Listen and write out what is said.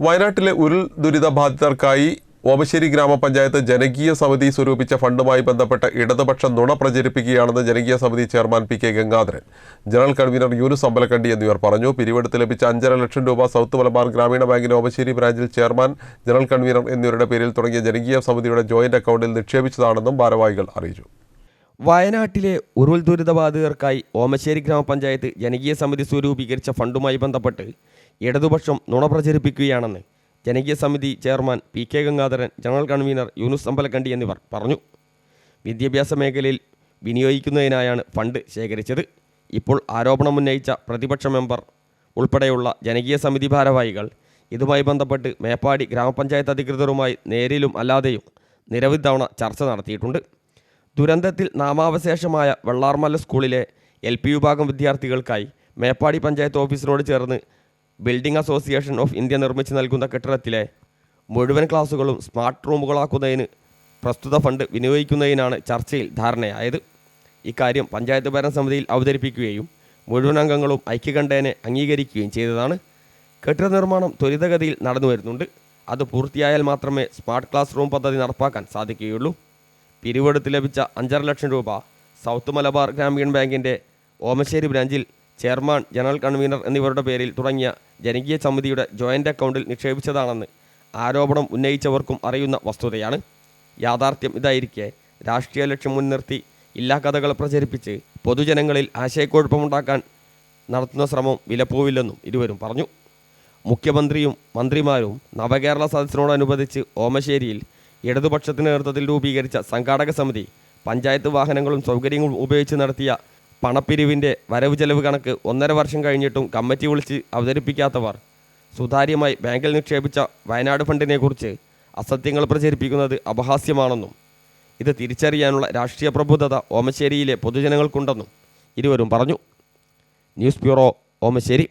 വയനാട്ടിലെ ഉരുൾ ദുരിതബാധിതർക്കായി ഓമശ്ശേരി ഗ്രാമപഞ്ചായത്ത് ജനകീയ സമിതി സ്വരൂപിച്ച ഫണ്ടുമായി ബന്ധപ്പെട്ട ഇടതുപക്ഷ നുണ പ്രചരിപ്പിക്കുകയാണെന്ന് ജനകീയ സമിതി chairman P K Gangadharan. General convener Yunus Ambalakkandi എന്നിവർ പറഞ്ഞു പിരിവെടുത്ത് ലഭിച്ച അഞ്ചര ലക്ഷം രൂപ സൗത്ത് മലബാർ ഗ്രാമീണ ബാങ്കിന്റെ ഓമശ്ശേരി ബ്രാഞ്ചിൽ ചെയർമാൻ ജനറൽ കൺവീനർ എന്നിവരുടെ പേരിൽ തുടങ്ങിയ ജനകീയ സമിതിയുടെ ജോയിന്റ് അക്കൗണ്ടിൽ നിക്ഷേപിച്ചതാണെന്നും ഭാരവാഹികൾ അറിയിച്ചു. വയനാട്ടിലെ ഉരുൾ ദുരിതബാധിതർക്കായി ഓമശ്ശേരി ഗ്രാമപഞ്ചായത്ത് ജനകീയ സമിതി സ്വരൂപീകരിച്ച ഫണ്ടുമായി ബന്ധപ്പെട്ട് ഇടതുപക്ഷം നുണ പ്രചരിപ്പിക്കുകയാണെന്ന് ജനകീയ സമിതി chairman P K Gangadharan general convener Yunus Ambalakkandi എന്നിവർ പറഞ്ഞു. വിദ്യാഭ്യാസ മേഖലയിൽ വിനിയോഗിക്കുന്നതിനായാണ് ഫണ്ട് ശേഖരിച്ചത്. ഇപ്പോൾ ആരോപണം ഉന്നയിച്ച പ്രതിപക്ഷ മെമ്പർ ഉൾപ്പെടെയുള്ള ജനകീയ സമിതി ഭാരവാഹികൾ ഇതുമായി ബന്ധപ്പെട്ട് മേപ്പാടി ഗ്രാമപഞ്ചായത്ത് അധികൃതരുമായി നേരിലും അല്ലാതെയും നിരവധി തവണ ചർച്ച നടത്തിയിട്ടുണ്ട്. ദുരന്തത്തിൽ നാമാവശേഷമായ വെള്ളാർമല സ്കൂളിലെ എൽ പി വിഭാഗം വിദ്യാർത്ഥികൾക്കായി മേപ്പാടി പഞ്ചായത്ത് ഓഫീസിനോട് ചേർന്ന് ബിൽഡിംഗ് അസോസിയേഷൻ ഓഫ് ഇന്ത്യ നിർമ്മിച്ച് നൽകുന്ന കെട്ടിടത്തിലെ മുഴുവൻ ക്ലാസുകളും സ്മാർട്ട് റൂമുകളാക്കുന്നതിന് പ്രസ്തുത ഫണ്ട് വിനിയോഗിക്കുന്നതിനാണ് ചർച്ചയിൽ ധാരണയായത്. ഇക്കാര്യം പഞ്ചായത്ത് ഭരണ സമിതിയിൽ അവതരിപ്പിക്കുകയും മുഴുവൻ അംഗങ്ങളും ഐക്യകണ്ഠേനെ അംഗീകരിക്കുകയും ചെയ്തതാണ്. കെട്ടിട നിർമ്മാണം ത്വരിതഗതിയിൽ നടന്നു വരുന്നുണ്ട്. അത് പൂർത്തിയായാൽ മാത്രമേ സ്മാർട്ട് ക്ലാസ് റൂം പദ്ധതി നടപ്പാക്കാൻ സാധിക്കുകയുള്ളൂ. പിരിവെടുത്ത് ലഭിച്ച അഞ്ചര ലക്ഷം രൂപ സൗത്ത് മലബാർ ഗ്രാമീൺ ബാങ്കിന്റെ ഓമശ്ശേരി ബ്രാഞ്ചിൽ ചെയർമാൻ ജനറൽ കൺവീനർ എന്നിവരുടെ പേരിൽ തുടങ്ങിയ ജനകീയ സമിതിയുടെ ജോയിന്റ് അക്കൗണ്ടിൽ നിക്ഷേപിച്ചതാണെന്ന് ആരോപണം ഉന്നയിച്ചവർക്കും അറിയുന്ന വസ്തുതയാണ്. യാഥാർത്ഥ്യം ഇതായിരിക്കെ. രാഷ്ട്രീയ ലക്ഷ്യം മുൻനിർത്തി ഇല്ലാ കഥകൾ പ്രചരിപ്പിച്ച് പൊതുജനങ്ങളിൽ ആശയക്കുഴപ്പമുണ്ടാക്കാൻ നടത്തുന്ന ശ്രമം വിലപ്പോവില്ലെന്നും ഇരുവരും പറഞ്ഞു. മുഖ്യമന്ത്രിയും മന്ത്രിമാരും നവകേരള സദസ്സിനോടനുബന്ധിച്ച് ഓമശ്ശേരിയിൽ ഇടതുപക്ഷത്തിന് നേതൃത്വത്തിൽ രൂപീകരിച്ച സംഘാടക സമിതി പഞ്ചായത്ത് വാഹനങ്ങളും സൗകര്യങ്ങളും ഉപയോഗിച്ച് നടത്തിയ പണപ്പിരിവിന്റെ വരവ് ചെലവ് കണക്ക് ഒന്നര വർഷം കഴിഞ്ഞിട്ടും കമ്മിറ്റി വിളിച്ച് അവതരിപ്പിക്കാത്തവർ. സുതാര്യമായി ബാങ്കിൽ നിക്ഷേപിച്ച വയനാട് ഫണ്ടിനെക്കുറിച്ച് അസത്യങ്ങൾ പ്രചരിപ്പിക്കുന്നത് അപഹാസ്യമാണെന്നും ഇത് തിരിച്ചറിയാനുള്ള രാഷ്ട്രീയ പ്രബുദ്ധത ഓമശ്ശേരിയിലെ പൊതുജനങ്ങൾക്കുണ്ടെന്നും ഇരുവരും പറഞ്ഞു. News bureau Omassery.